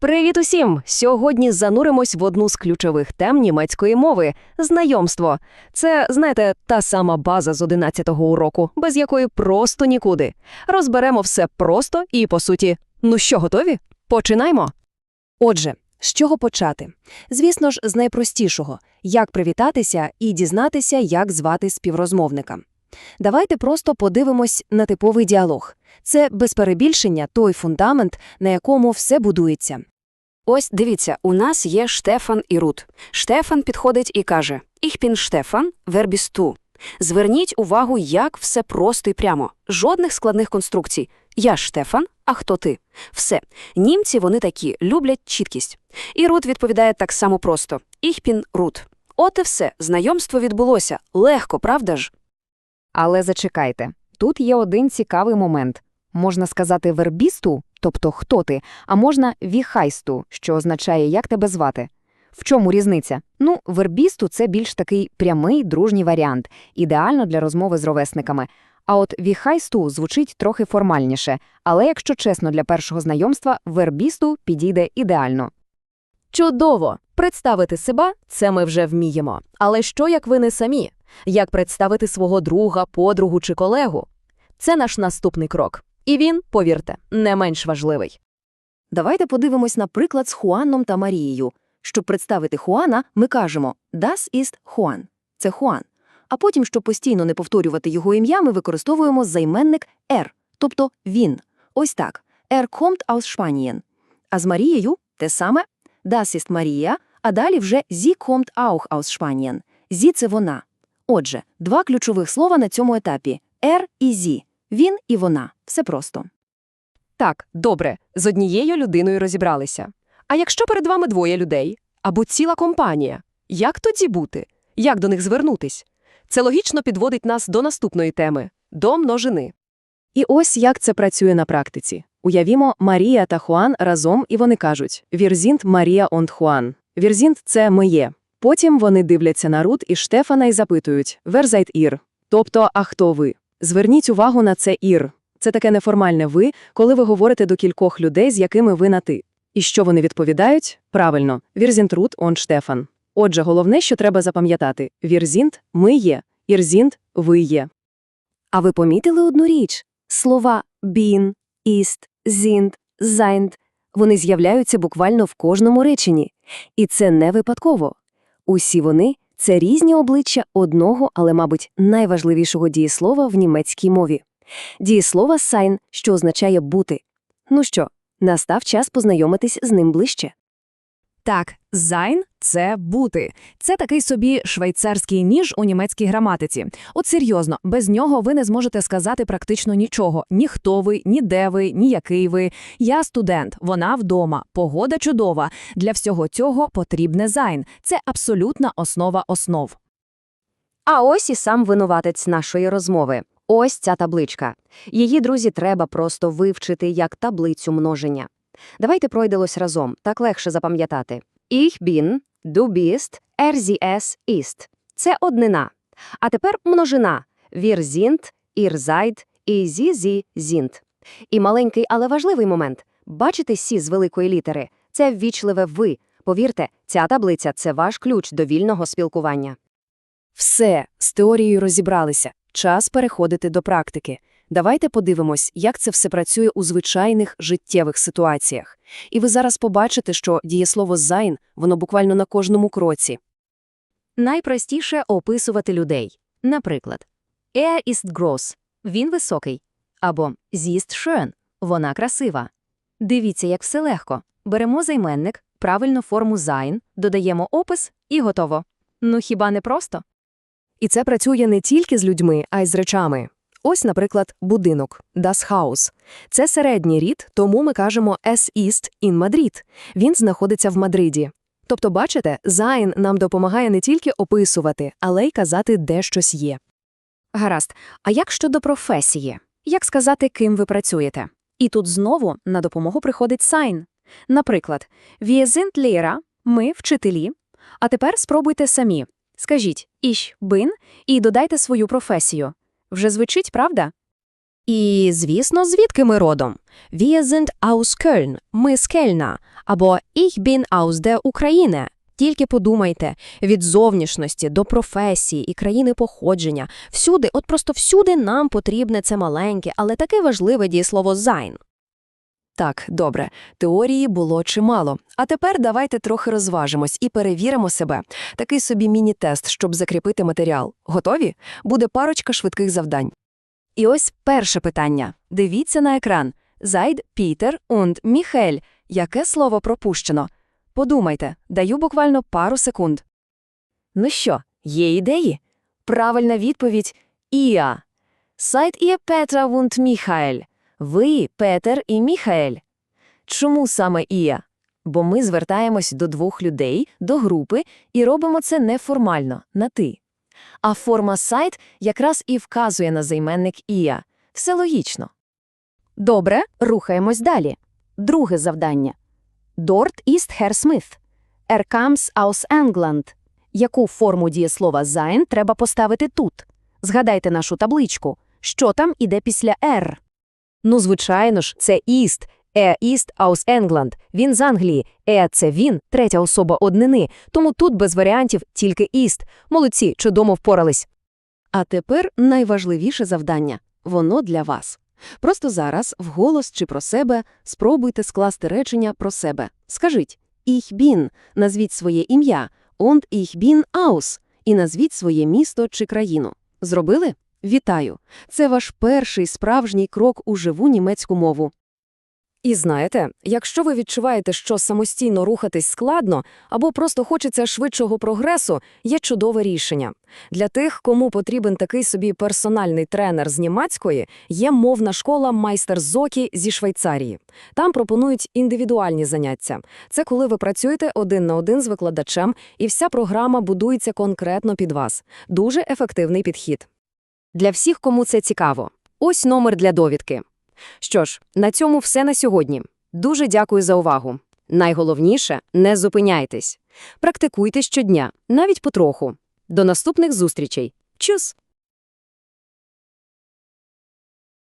Привіт усім! Сьогодні зануримось в одну з ключових тем німецької мови знайомство. Це, знаєте, та сама база з 11-го уроку, без якої просто нікуди. Розберемо все просто і по суті. Ну що, готові? Починаймо. Отже, з чого почати? Звісно ж, з найпростішого – як привітатися і дізнатися, як звати співрозмовника. Давайте просто подивимось на типовий діалог. Це, без перебільшення, той фундамент, на якому все будується. Ось дивіться, у нас є Штефан і Рут. Штефан підходить і каже: «Ich bin Штефан, du?» Зверніть увагу, як все просто і прямо. Жодних складних конструкцій. Я Штефан, а хто ти? Все. Німці вони такі, люблять чіткість. І Рут відповідає так само просто: «Ich bin Рут». От і все, знайомство відбулося. Легко, правда ж? Але зачекайте, тут є один цікавий момент. Можна сказати вербісту, тобто хто ти, а можна віхайсту, що означає як тебе звати. В чому різниця? Ну, вербісту це більш такий прямий дружній варіант, ідеально для розмови з ровесниками. А от віхайсту звучить трохи формальніше, але якщо чесно, для першого знайомства вербісту підійде ідеально. Чудово! Представити себе – це ми вже вміємо. Але що, як ви не самі? Як представити свого друга, подругу чи колегу? Це наш наступний крок. І він, повірте, не менш важливий. Давайте подивимось на приклад з Хуаном та Марією. Щоб представити Хуана, ми кажемо «Das ist Juan» – це Хуан. А потім, щоб постійно не повторювати його ім'я, ми використовуємо займенник «er», тобто «він». Ось так. «Er kommt aus Spanien». А з Марією – те саме «Das ist Maria», а далі вже «Sie kommt auch aus Spanien». «Sie» – це вона. Отже, два ключових слова на цьому етапі – «er» і «sie». Він і вона. Все просто. Так, добре, з однією людиною розібралися. А якщо перед вами двоє людей або ціла компанія, як тоді бути? Як до них звернутись? Це логічно підводить нас до наступної теми – до множини. І ось як це працює на практиці. Уявімо, Марія та Хуан разом, і вони кажуть «Вірзінт Марія онд Хуан». «Вірзінт» – це «моє». Потім вони дивляться на Рут і Штефана і запитують «Верзайт ір?» Тобто «А хто ви?». Зверніть увагу на це «ір». Це таке неформальне «ви», коли ви говорите до кількох людей, з якими ви на «ти». І що вони відповідають? Правильно, «Вірзінт Рут он Штефан». Отже, головне, що треба запам'ятати – «Вірзінт» – ми є, «Ірзінт» – ви є. А ви помітили одну річ? Слова «bin», «ist», «sind», «sind» вони з'являються буквально в кожному реченні. І це не випадково. Усі вони – це різні обличчя одного, але, мабуть, найважливішого дієслова в німецькій мові. Дієслова «sein», що означає «бути». Ну що, настав час познайомитись з ним ближче. Так, «sein» – це «бути». Це такий собі швейцарський ніж у німецькій граматиці. От серйозно, без нього ви не зможете сказати практично нічого. Ні хто ви, ні де ви, ні який ви. Я студент, вона вдома, погода чудова. Для всього цього потрібне «sein». Це абсолютна основа основ. А ось і сам винуватець нашої розмови. Ось ця табличка. Її, друзі, треба просто вивчити як таблицю множення. Давайте пройдемось разом, так легше запам'ятати. Ich bin, du bist, er sie es ist. Це однина. А тепер множина. Wir sind, ihr seid і sie sie sind. І маленький, але важливий момент. Бачите «сі» з великої літери? Це ввічливе «ви». Повірте, ця таблиця – це ваш ключ до вільного спілкування. Все, з теорією розібралися. Час переходити до практики. Давайте подивимось, як це все працює у звичайних життєвих ситуаціях. І ви зараз побачите, що дієслово «sein» воно буквально на кожному кроці. Найпростіше описувати людей. Наприклад, Er ist groß – він високий. Або Sie ist schön – вона красива. Дивіться, як все легко. Беремо займенник, правильну форму sein, додаємо опис і готово. Ну хіба не просто? І це працює не тільки з людьми, а й з речами. Ось, наприклад, будинок das Haus. Це середній рід, тому ми кажемо es ist in Madrid. Він знаходиться в Мадриді. Тобто, бачите, sein нам допомагає не тільки описувати, але й казати, де щось є. Гаразд. А як щодо професії? Як сказати, ким ви працюєте? І тут знову на допомогу приходить sein. Наприклад, wir sind Lehrer – ми вчителі. А тепер спробуйте самі. Скажіть «ich bin» і додайте свою професію. Вже звучить, правда? І, звісно, звідки ми родом? Wir sind aus Köln. Ми з Кельна. Або «Ich bin aus der Ukraine». Тільки подумайте, від зовнішності до професії і країни походження, всюди, от просто всюди нам потрібне це маленьке, але таке важливе дієслово «sein». Так, добре, теорії було чимало. А тепер давайте трохи розважимось і перевіримо себе. Такий собі міні-тест, щоб закріпити матеріал. Готові? Буде парочка швидких завдань. І ось перше питання. Дивіться на екран. Зайд, Пітер und Міхель. Яке слово пропущено? Подумайте, даю буквально пару секунд. Ну що, є ідеї? Правильна відповідь – Іа. Сайт Петра und Міхаель. Ви, Петер і Міхаель. Чому саме Ія? Бо ми звертаємось до двох людей, до групи, і робимо це неформально, на «ти». А форма сайт якраз і вказує на займенник Ія. Все логічно. Добре, рухаємось далі. Друге завдання. Dort ist Herr Smith. Er comes aus England. Яку форму дієслова sein треба поставити тут? Згадайте нашу табличку. Що там іде після «er»? Ну, звичайно ж, це «ist». «Er ist aus England». Він з Англії. «Er» – це він, третя особа однини. Тому тут без варіантів тільки «ist». Молодці, чудово впорались. А тепер найважливіше завдання. Воно для вас. Просто зараз, вголос чи про себе, спробуйте скласти речення про себе. Скажіть «Ich bin», назвіть своє ім'я, «Und ich bin aus» і назвіть своє місто чи країну. Зробили? Вітаю! Це ваш перший справжній крок у живу німецьку мову. І знаєте, якщо ви відчуваєте, що самостійно рухатись складно або просто хочеться швидшого прогресу, є чудове рішення. Для тих, кому потрібен такий собі персональний тренер з німецької, є мовна школа Майстер Зокі зі Швейцарії. Там пропонують індивідуальні заняття. Це коли ви працюєте один на один з викладачем, і вся програма будується конкретно під вас. Дуже ефективний підхід. Для всіх, кому це цікаво. Ось номер для довідки. Що ж, на цьому все на сьогодні. Дуже дякую за увагу. Найголовніше – не зупиняйтесь. Практикуйте щодня, навіть потроху. До наступних зустрічей. Чус!